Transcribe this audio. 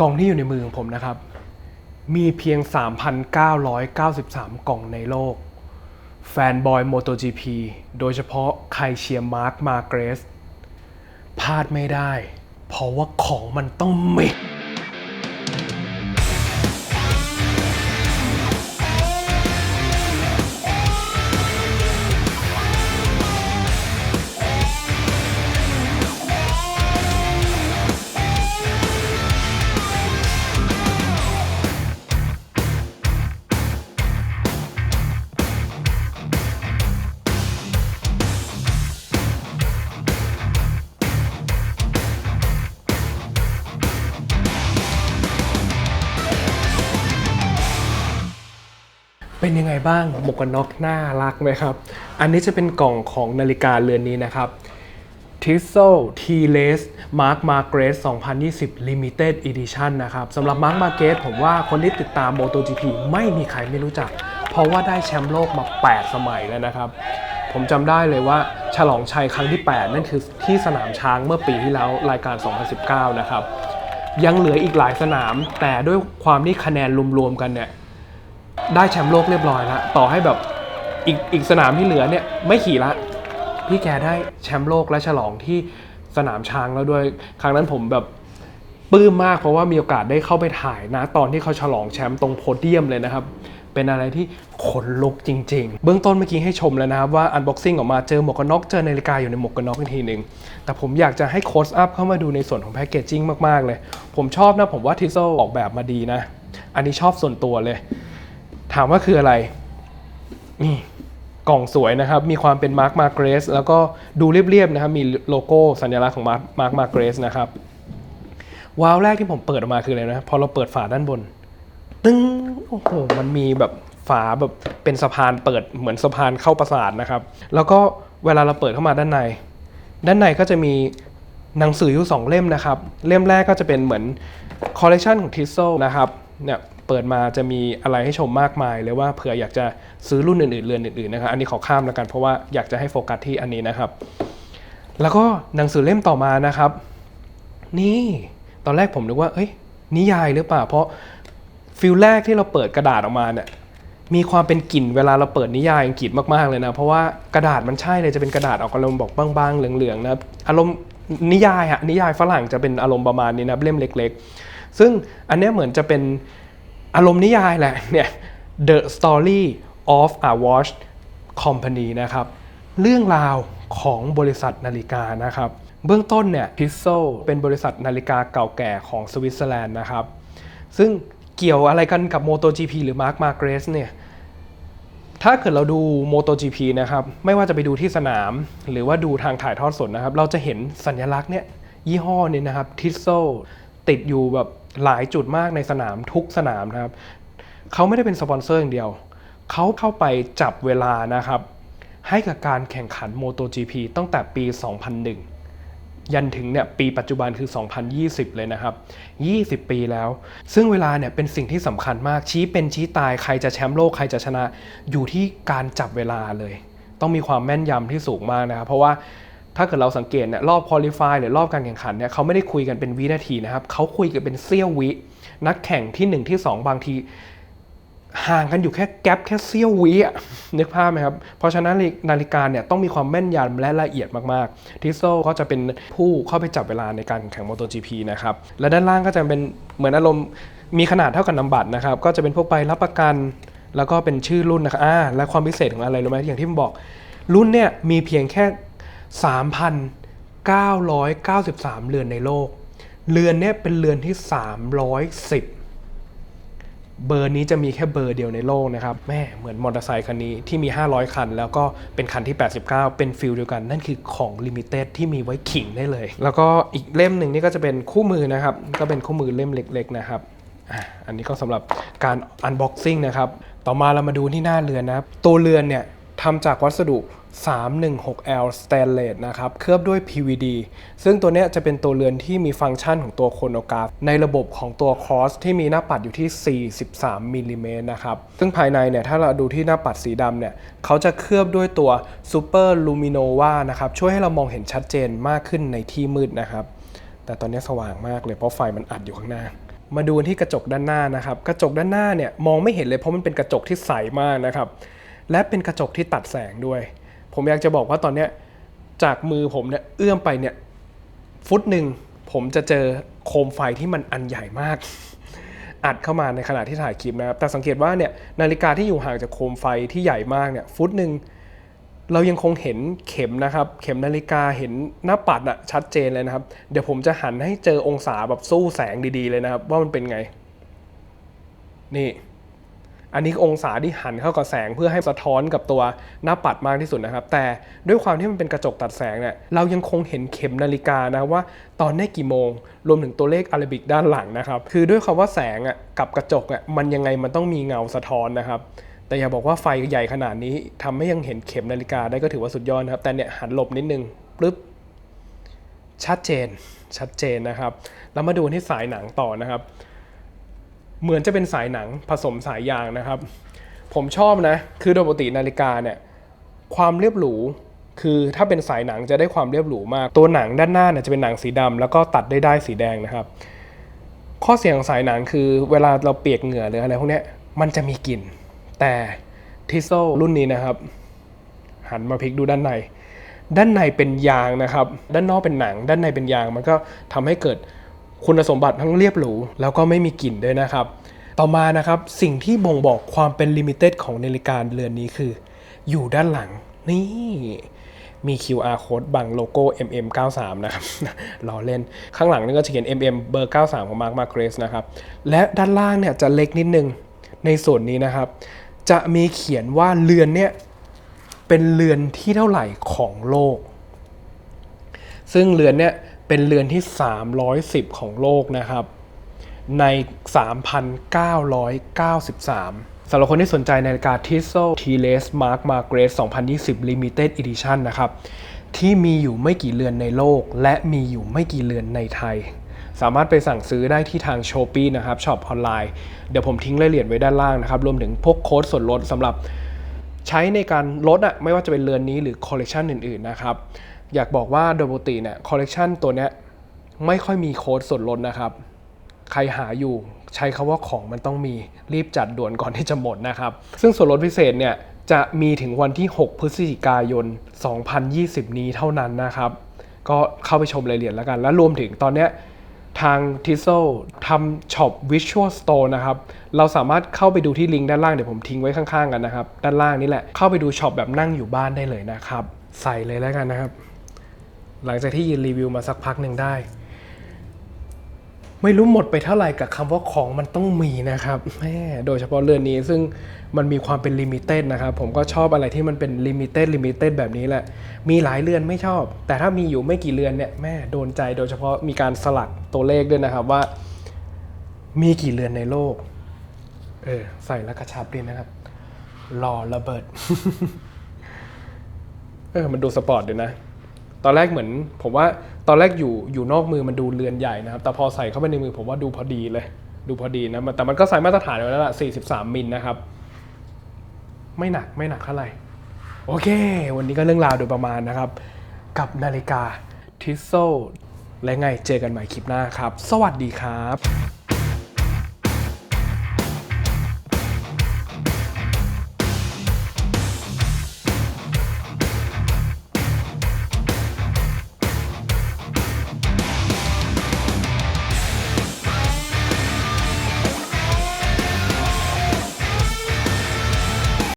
กล่องที่อยู่ในมือของผมนะครับ มีเพียง 3,993 กล่องในโลก แฟนบอย MotoGP โดยเฉพาะใครเชียร์มาร์คมาเกรสพลาดไม่ได้ เพราะว่าของมันต้องมี บ้างหมวกกันน็อกน่ารักไหมครับ อันนี้จะเป็นกล่องของนาฬิกาเรือนนี้นะครับ t i s s e l t l e s Mark Marquez 2020 Limited Edition นะครับสำหรับ Mark Marquez ผมว่าคนที่ติดตาม MotoGP ไม่มีใครไม่รู้จัก เพราะว่าได้แชมป์โลกมา 8 สมัยแล้วนะครับ ผมจำได้เลยว่าฉลองชัยครั้งที่ 8 นั่นคือที่สนามช้างเมื่อปีที่แล้วรายการ 2019 นะครับ ยังเหลืออีกหลายสนาม แต่ด้วยความที่คะแนนรวมๆกันเนี่ย ได้แชมป์โลกเรียบร้อยแล้ว ต่อให้แบบอีกอีกสนามที่เหลือเนี่ยไม่ขี่ละ พี่แกได้แชมป์โลกและฉลองที่สนามช้างแล้วด้วย ครั้งนั้นผมแบบปลื้มมากเพราะว่ามีโอกาสได้เข้าไปถ่ายนะ ตอนที่เขาฉลองแชมป์ตรงโพเดียมเลยนะครับ เป็นอะไรที่ขนลุกจริง ๆ เบื้องต้นเมื่อกี้ให้ชมแล้วนะครับว่าอันบ็อกซิ่งออกมาเจอหมวกกันน็อกเจอนาฬิกาอยู่ในหมวกกันน็อกอีกทีหนึ่งแต่ผมอยากจะให้โค้ชอัพเข้ามาดูในส่วนของแพคเกจจิ้งมากๆเลย ผมชอบนะผมว่าทิโซออกแบบมาดีนะ อันนี้ชอบส่วนตัวเลยามว่าคืออะไร นี่กล่องสวยนะครับ มีความเป็นมาร์คมาเกรสแล้วก็ดูเรียบๆนะครับ มีโลโก้สัญลักษณ์ของมาร์คมาร์คมาเกรสนะครับว้าวแรกที่ผมเปิดออกมาคืออะไรนะพอเราเปิดฝาด้านบน ตึ้งโอ้โหมันมีแบบฝาแบบเป็นสะพานเปิดเหมือนสะพานเข้าปราสาทนะครับ แล้วก็เวลาเราเปิดเข้ามาด้านใน ด้านในก็จะมีหนังสืออยู่สองเล่มนะครับ เล่มแรกก็จะเป็นเหมือนคอลเลกชันของทิสโซนะครับ เนี่ยเปิดมาจะมีอะไรให้ชมมากมายเลยว่าเผื่ออยากจะซื้อรุ่นอื่นๆเรือนอื่นๆนะครับอันนี้ขอข้ามแล้วกันเพราะว่าอยากจะให้โฟกัสที่อันนี้นะครับ แล้วก็หนังสือเล่มต่อมานะครับ นี่ตอนแรกผมนึกว่าเอ้ยนิยายหรือเปล่า เพราะฟิลแรกที่เราเปิดกระดาษออกมาเนี่ยมีความเป็นกลิ่นเวลาเราเปิดนิยายอังกฤษมากๆเลยนะ เพราะว่ากระดาษมันใช่เลยจะเป็นกระดาษออกอารมณ์บอกบางๆเหลืองๆนะอารมณ์นิยายอะนิยายฝรั่งจะเป็นอารมณ์ประมาณนี้นะเล่มเล็ก ๆ ซึ่งอันนี้เหมือนจะเป็นอารมณ์นิยายแหละเนี่ย The Story of a Watch Company นะครับ เรื่องราวของบริษัทนาฬิกานะครับ เบื้องต้นเนี่ยพิ s โซเป็นบริษัทนาฬิกาเก่าแก่ของสวิตเซอร์แลนด์นะครับ ซึ่งเกี่ยวอะไรกันกับ MotoGP หรือ Mark Marquez เนี่ยถ้าเกิดเราดู MotoGP นะครับ ไม่ว่าจะไปดูที่สนาม หรือว่าดูทางถ่ายทอดสดนะครับ เราจะเห็นสัญลักษณ์เนี่ยยี่ห้อเนี้นะครับทิสโซติดอยู่แบบ หลายจุดมากในสนามทุกสนามนะครับเขาไม่ได้เป็นสปอนเซอร์อย่างเดียว เขาเข้าไปจับเวลานะครับ ให้กับการแข่งขัน MotoGP ตั้งแต่ปี 2001 ยันถึงเนี่ยปีปัจจุบันคือ 2020 เลยนะครับ 20 ปีแล้ว ซึ่งเวลาเนี่ยเป็นสิ่งที่สำคัญมากชี้เป็นชี้ตายใครจะแชมป์โลกใครจะชนะ อยู่ที่การจับเวลาเลย ต้องมีความแม่นยำที่สูงมากนะครับ เพราะว่า ถ้าเกิดเราสังเกตเนี่ยรอบคอลิฟายหรือรอบการแข่งขันเนี่ยเขาไม่ได้คุยกันเป็นวินาทีนะครับเขาคุยกันเป็นเสี้ยววิ นักแข่งที่ 1 ที่ 2 บางที ห่างกันอยู่แค่แกลบแค่เสี้ยววิอะนึกภาพไหมครับ เพราะฉะนั้นนาฬิกาเนี่ยต้องมีความแม่นยำและละเอียดมากๆ ทิโซก็จะเป็นผู้เข้าไปจับเวลาในการแข่งขัน MotoGP นะครับ และด้านล่างก็จะเป็นเหมือนอารมณ์มีขนาดเท่ากับนำบัตรนะครับ ก็จะเป็นพวกใบรับประกัน แล้วก็เป็นชื่อรุ่นนะครับอ่าและความพิเศษของอะไรรู้ไหมอย่างที่ผมบอกรุ่นเนี่ยมีเพียงแค่ 3,993 เรือนในโลก เรือนนี่ยเป็นเรือนที่ 310 เบอร์นี้จะมีแค่เบอร์เดียวในโลกนะครับ แม่เหมือนมอเตอร์ไซคันนี้ที่มี 500 คัน แล้วก็เป็นคันที่ 89 เป็นฟิลเดียวกัน นั่นคือของลิมิเต็ดที่มีไว้ขิงได้เลย แล้วก็อีกเล่มหนึ่งนี่ก็จะเป็นคู่มือนะครับ ก็เป็นคู่มือเล่มเล็ก ๆ นะครับอะอันนี้ก็สำหรับการอันบ็อกซิ่งนะครับ ต่อมาเรามาดูที่หน้าเรือนนะครับ ตัวเรือนเนี่ย ทำจากวัสดุ 316L Stainless นะครับ เคลือบด้วย PVD ซึ่งตัวเนี้ยจะเป็นตัวเรือนที่มีฟังก์ชันของตัวโคโนกราฟ ในระบบของตัว Cross ที่มีหน้าปัดอยู่ที่ 43มิลลิเมตรนะครับ ซึ่งภายในเนี่ย ถ้าเราดูที่หน้าปัดสีดำเนี่ย เขาจะเคลือบด้วยตัว Super Luminova นะครับ ช่วยให้เรามองเห็นชัดเจนมากขึ้นในที่มืดนะครับ แต่ตอนนี้สว่างมากเลยเพราะไฟมันอัดอยู่ข้างหน้ามาดูที่กระจกด้านหน้านะครับ กระจกด้านหน้าเนี่ยมองไม่เห็นเลยเพราะมันเป็นกระจกที่ใสมากนะครับ และเป็นกระจกที่ตัดแสงด้วย ผมอยากจะบอกว่าตอนเนี้ยจากมือผมเนี่ยเอื้อมไปเนี่ยฟุตหนึ่งผมจะเจอโคมไฟที่มันอันใหญ่มาก อัดเข้ามาในขณะที่ถ่ายคลิปนะครับ แต่สังเกตว่าเนี่ยนาฬิกาที่อยู่ห่างจากโคมไฟที่ใหญ่มากเนี่ยฟุตหนึ่งเรายังคงเห็นเข็มนะครับ เข็มนาฬิกาเห็นหน้าปัดอะชัดเจนเลยนะครับ เดี๋ยวผมจะหันให้เจอองศาแบบสู้แสงดีๆเลยนะครับ ว่ามันเป็นไง นี่ อันนี้องศาที่หันเข้ากับแสงเพื่อให้สะท้อนกับตัวหน้าปัดมากที่สุดนะครับ แต่ด้วยความที่มันเป็นกระจกตัดแสงเนี่ยเรายังคงเห็นเข็มนาฬิกานะว่าตอนนี้กี่โมง รวมถึงตัวเลขอาราบิกด้านหลังนะครับคือด้วยคำว่าแสงอะกับกระจกอะมันยังไงมันต้องมีเงาสะท้อนนะครับแต่อย่าบอกว่าไฟใหญ่ขนาดนี้ทำให้ยังเห็นเข็มนาฬิกาได้ก็ถือว่าสุดยอดนะครับแต่เนี่ยหันหลบนิดนึงปึ๊บชัดเจนชัดเจนนะครับแล้วมาดูที่สายหนังต่อนะครับ เหมือนจะเป็นสายหนังผสมสายยางนะครับ ผมชอบนะ คือโดยปกตินาฬิกาเนี่ยความเรียบหรูคือถ้าเป็นสายหนังจะได้ความเรียบหรูมาก ตัวหนังด้านหน้าเนี่ยจะเป็นหนังสีดำแล้วก็ตัดด้ได้สีแดงนะครับ ข้อเสียของสายหนังคือเวลาเราเปียกเหงื่อหรืออะไรพวกนี้มันจะมีกลิ่น แต่ทิโซรุ่นนี้นะครับ หันมาพลิกดูด้านใน ด้านในเป็นยางนะครับ ด้านนอกเป็นหนัง ด้านในเป็นยาง มันก็ทำให้เกิด คุณสมบัติทั้งเรียบหรูแล้วก็ไม่มีกลิ่นด้วยนะครับ ต่อมานะครับสิ่งที่บ่งบอกความเป็นลิมิเต็ดของนาฬิกาเรือนนี้คือ อยู่ด้านหลังนี่มี QR code บังโลโก้ MM93 นะครับล้อเล่น ข้างหลังนี่ก็จะเขียน MM เบอร์ 93 ของ Mark Marquez นะครับ และด้านล่างเนี่ยจะเล็กนิดนึง ในส่วนนี้นะครับ จะมีเขียนว่าเรือนเนี่ย เป็นเรือนที่เท่าไหร่ของโลก ซึ่งเรือนเนี่ย เป็นเรือนที่ 310 ของโลกนะครับ ใน 3,993 สำหรับคนที่สนใจนาฬิกา Tissot T-Less Mark Marquez 2020 Limited Edition นะครับ ที่มีอยู่ไม่กี่เรือนในโลก และมีอยู่ไม่กี่เรือนในไทย สามารถไปสั่งซื้อได้ที่ทาง s h o p e e นะครับช็อปออนไลน์ เดี๋ยวผมทิ้งรายละเอียดไว้ด้านล่างนะครับ รวมถึงพวกโค้ดส่วนลดสำหรับใช้ในการลดอะไม่ว่าจะเป็นเรือนนี้หรือคอลเลกชันอื่นๆนะครับ อยากบอกว่าโดยปกติเนี่ยคอลเลกชันตัวเนี้ยไม่ค่อยมีโค้ดส่วนลดนะครับ ใครหาอยู่ใช้คาว่าของมันต้องมีรีบจัดด่วนก่อนที่จะหมดนะครับ ซึ่งส่วนลดพิเศษเนี่ยจะมีถึงวันที่ 6 พฤศจิกายน 2020 นี้เท่านั้นนะครับ ก็เข้าไปชมรายละเอียดแล้วกัน และรวมถึงตอนนี้ทาง t i z z l e ทำช็อป Visual Store นะครับ เราสามารถเข้าไปดูที่ลิงก์ด้านล่าง เดี๋ยวผมทิ้งไว้ข้างๆกันนะครับ ด้านล่างนี่แหละ เข้าไปดูช็อปแบบนั่งอยู่บ้านได้เลยนะครับ ใส่เลยแล้วกันนะครับ หลังจากที่ยืนรีวิวมาสักพักหนึ่งได้ ไม่รู้หมดไปเท่าไหร่กับคำว่าของมันต้องมีนะครับแม่โดยเฉพาะเรือนนี้ซึ่งมันมีความเป็นลิมิเต็ดนะครับ ผมก็ชอบอะไรที่มันเป็นลิมิเต็ดลิมิเต็ดแบบนี้แหละ มีหลายเรือนไม่ชอบ แต่ถ้ามีอยู่ไม่กี่เรือนเนี่ยแม่โดนใจโดยเฉพาะมีการสลักตัวเลขด้วยนะครับว่า มีกี่เรือนในโลก เออใส่แล้วกระชับดีนะครับรอระเบิด เออ มันดูสปอร์ตดีนะ ตอนแรกเหมือนผมว่าตอนแรกอยู่อยู่นอกมือมันดูเรือนใหญ่นะครับ แต่พอใส่เข้าไปในมือผมว่าดูพอดีเลย ดูพอดีนะแต่มันก็ใส่มาตรฐานไว้แล้วล่ะ 43 มิลนะครับ ไม่หนักไม่หนักเท่าไหร่ โอเค วันนี้ก็เรื่องราวโดยประมาณนะครับ กับนาฬิกาทิสโซและไงเจอกันใหม่คลิปหน้าครับ สวัสดีครับ